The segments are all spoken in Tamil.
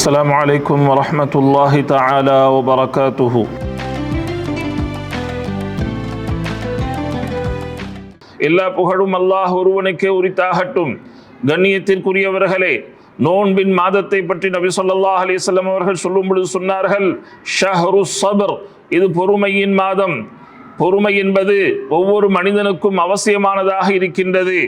السلام عليكم ورحمة الله تعالى وبركاته எல்லா புகழும் அல்லாஹ் ஒருவனுக்கே உரித்தாகட்டும் கண்ணியத்திற்குரியவர்களே நோன்பின் மாதத்தை பற்றி நபி ஸல்லல்லாஹு அலைஹி வஸல்லம் அவர்கள் சொல்லும் பொழுது சொன்னார்கள் ஷஹ்ரு சபர் இது பொறுமையின் மாதம் பொறுமை என்பது ஒவ்வொரு மனிதனுக்கும் அவசியமானதாக இருக்கின்றது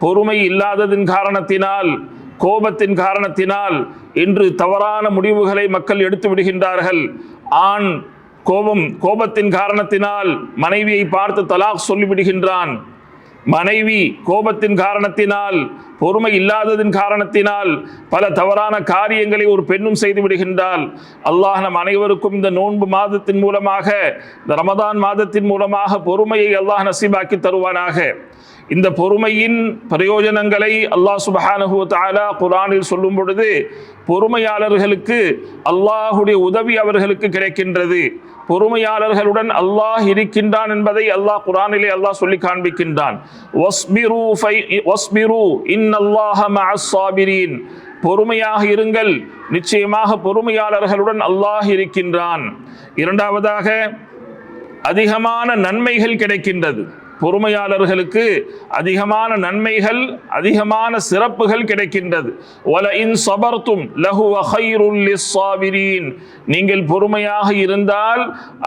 பொறுமை இல்லாததின் காரணத்தினால் கோபத்தின் காரணத்தினால் இன்று தவறான முடிவுகளை மக்கள் எடுத்து விடுகின்றார்கள். ஆண் கோபம் கோபத்தின் காரணத்தினால் மனைவியை பார்த்து தலாக் சொல்லிவிடுகின்றான். மனைவி கோபத்தின் காரணத்தினால் பொறுமை இல்லாததின் காரணத்தினால் பல தவறான காரியங்களை ஒரு பெண்ணும் செய்து விடுகின்றால் அல்லாஹ் நம் அனைவருக்கும் இந்த நோன்பு மாதத்தின் மூலமாக இந்த ரமதான் மாதத்தின் மூலமாக பொறுமையை அல்லாஹ் நசீபாக்கி தருவானாக. இந்த பொறுமையின் பிரயோஜனங்களை அல்லாஹ் சுபஹானஹு தாலா குரானில் சொல்லும் பொழுது பொறுமையாளர்களுக்கு அல்லாஹுடைய உதவி அவர்களுக்கு கிடைக்கின்றது. பொறுமையாளர்களுடன் அல்லாஹ் இருக்கின்றான் என்பதை அல்லாஹ் குரானிலே அல்லாஹ் சொல்லி காண்பிக்கின்றான். ஃபை பொறுமையாக இருங்கள். நிச்சயமாக பொறுமையாளர்களுடன் அல்லாஹ் இருக்கின்றான். இரண்டாவதாக அதிகமான நன்மைகள் கிடைக்கின்றது. பொறுமையாளர்களுக்கு அதிகமான நன்மைகள் அதிகமான சிறப்புகள் கிடைக்கின்றது. வல இன் சபர்த்தும் நீங்கள் பொறுமையாக இருந்தால்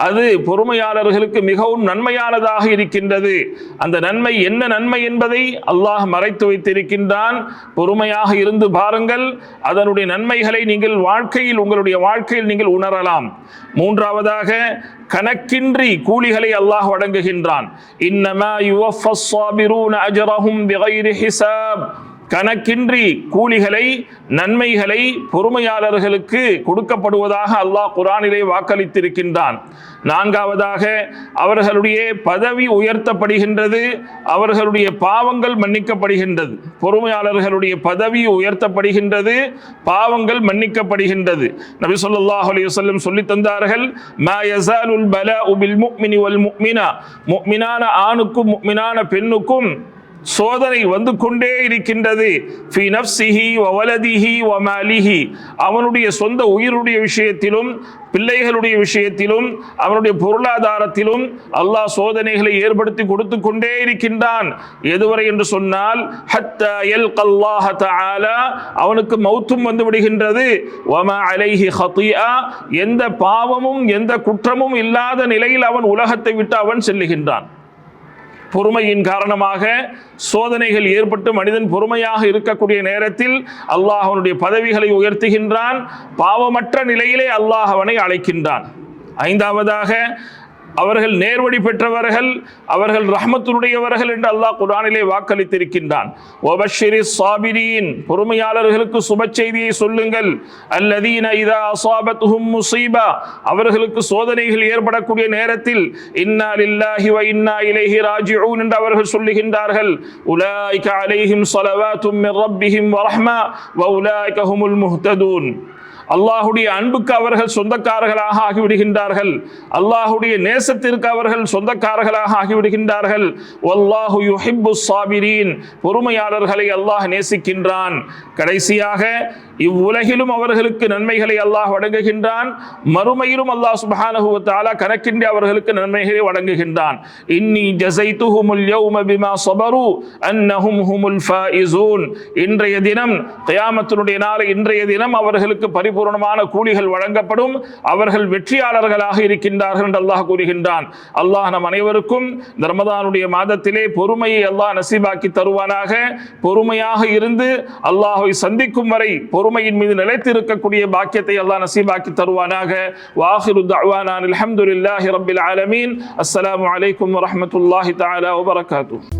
அது பொறுமையாளர்களுக்கு மிகவும் நன்மையானதாக இருக்கின்றது. அந்த நன்மை என்ன நன்மை என்பதை அல்லாஹ் மறைத்து வைத்திருக்கின்றான். பொறுமையாக இருந்து பாருங்கள் அதனுடைய நன்மைகளை நீங்கள் வாழ்க்கையில் உங்களுடைய வாழ்க்கையில் நீங்கள் உணரலாம். மூன்றாவதாக கணக்கின்றி கூலிகளை அல்லாஹ் வழங்குகின்றான். இன்னம يوفى الصابرون أجرهم بغير حساب. கணக்கின்றி கூலிகளை நன்மைகளை பொறுமையாளர்களுக்கு கொடுக்கப்படுவதாக அல்லாஹ் குரானிலே வாக்களித்திருக்கின்றான். நான்காவதாக அவர்களுடைய பதவி உயர்த்தப்படுகின்றது அவர்களுடைய பாவங்கள் மன்னிக்கப்படுகின்றது. பொறுமையாளர்களுடைய பதவி உயர்த்தப்படுகின்றது பாவங்கள் மன்னிக்கப்படுகின்றது. நபி சொல்லாஹ் அலைஹி வஸல்லம் சொல்லி தந்தார்கள் முக்மினான ஆணுக்கும் முக்மினான பெண்ணுக்கும் சோதனை வந்து கொண்டே இருக்கின்றது. ஃபி நஃப்ஸிஹி வவலதிஹி வலதிஹி அவனுடைய சொந்த உயிருடைய விஷயத்திலும் பிள்ளைகளுடைய விஷயத்திலும் அவனுடைய பொருளாதாரத்திலும் அல்லாஹ் சோதனைகளை ஏற்படுத்தி கொடுத்து கொண்டே இருக்கின்றான். எதுவரை என்று சொன்னால் ஹத்த எல் கல்லாஹ தஆலா அவனுக்கு மௌத்தும் வந்து விடுகின்றது. அலைஹி ஹத்தியா எந்த பாவமும் எந்த குற்றமும் இல்லாத நிலையில் அவன் உலகத்தை விட்டு அவன் செல்லுகின்றான். பொறுமையின் காரணமாக சோதனைகள் ஏற்பட்டு மனிதன் பொறுமையாக இருக்கக்கூடிய நேரத்தில் அல்லாஹ் அவனுடைய பதவிகளை உயர்த்துகின்றான். பாவமற்ற நிலையிலே அல்லாஹ் அவனை அழைக்கின்றான். ஐந்தாவதாக அவர்கள் நேர்வழி பெற்றவர்கள் அவர்கள் ரஹமத்துடையவர்கள் என்று அல்லாஹ் குரானிலே வாக்களித்திருக்கின்றான். ஒபஷிரி சாபிரீன் பொறுமையாளர்களுக்கு சுப செய்தியை சொல்லுங்கள். அல்லதீன இதா அசாபத்துஹும் முசீபா அவர்களுக்கு சோதனைகள் ஏற்படக்கூடிய நேரத்தில் இன்னா லில்லாஹி வ இன்னா இலைஹி ராஜிஊன் என்று அவர்கள் சொல்லுகின்றார்கள். உலாய்க அலைஹிம் ஸலவாத்தும் மின் ரப்பிஹிம் வ ரஹ்மா வ உலாய்க ஹுமுல் முஹ்ததூன். அல்லாஹுடைய அன்புக்கு அவர்கள் சொந்தக்காரர்களாக ஆகிவிடுகின்றார்கள். அல்லாஹுடைய நேசத்திற்கு அவர்கள் சொந்தக்காரர்களாக ஆகிவிடுகின்றார்கள். வல்லாஹு யுஹிப்பு சாபிரீன். பொறுமையாளர்களை அல்லாஹ் நேசிக்கின்றான். கடைசியாக இவ்வுலகிலும் அவர்களுக்கு நன்மைகளை அல்லாஹ் வழங்குகின்றான். மறுமையிலும் அல்லாஹ் சுபஹானஹு தஆலா கணக்கின்றி அவர்களுக்கு நன்மைகளை வழங்குகின்றான். இன்னி ஜஸைதுஹுமுல் யௌம பிமா ஸபரு அன்னஹும் ஹுமுல் ஃபாயிஸூன் இன்றைய தினம் கியாமத்தினுடைய நாள் இன்றைய தினம் அவர்களுக்கு பரிபூர்ணமான கூலிகள் வழங்கப்படும். அவர்கள் வெற்றியாளர்களாக இருக்கின்றார்கள் என்று அல்லாஹ் கூறுகின்றான். அல்லாஹ் நம் அனைவருக்கும் தர்மதானுடைய ரமதானுடைய மாதத்திலே பொறுமையை அல்லாஹ் நசீபாக்கி தருவானாக. பொறுமையாக இருந்து அல்லாஹை சந்திக்கும் வரை பொறுமையின் மீது நிலைத்து இருக்கக்கூடிய பாக்கியத்தை அல்லாஹ் நசீபாக்கி தருவானாக வாஹிரு தஅவானா அல்ஹம்துலில்லாஹி ரப்பில் ஆலமீன் அஸ்ஸலாமு அலைக்கும் வரஹ்மத்துல்லாஹி தஆலா வபரகாத்துஹு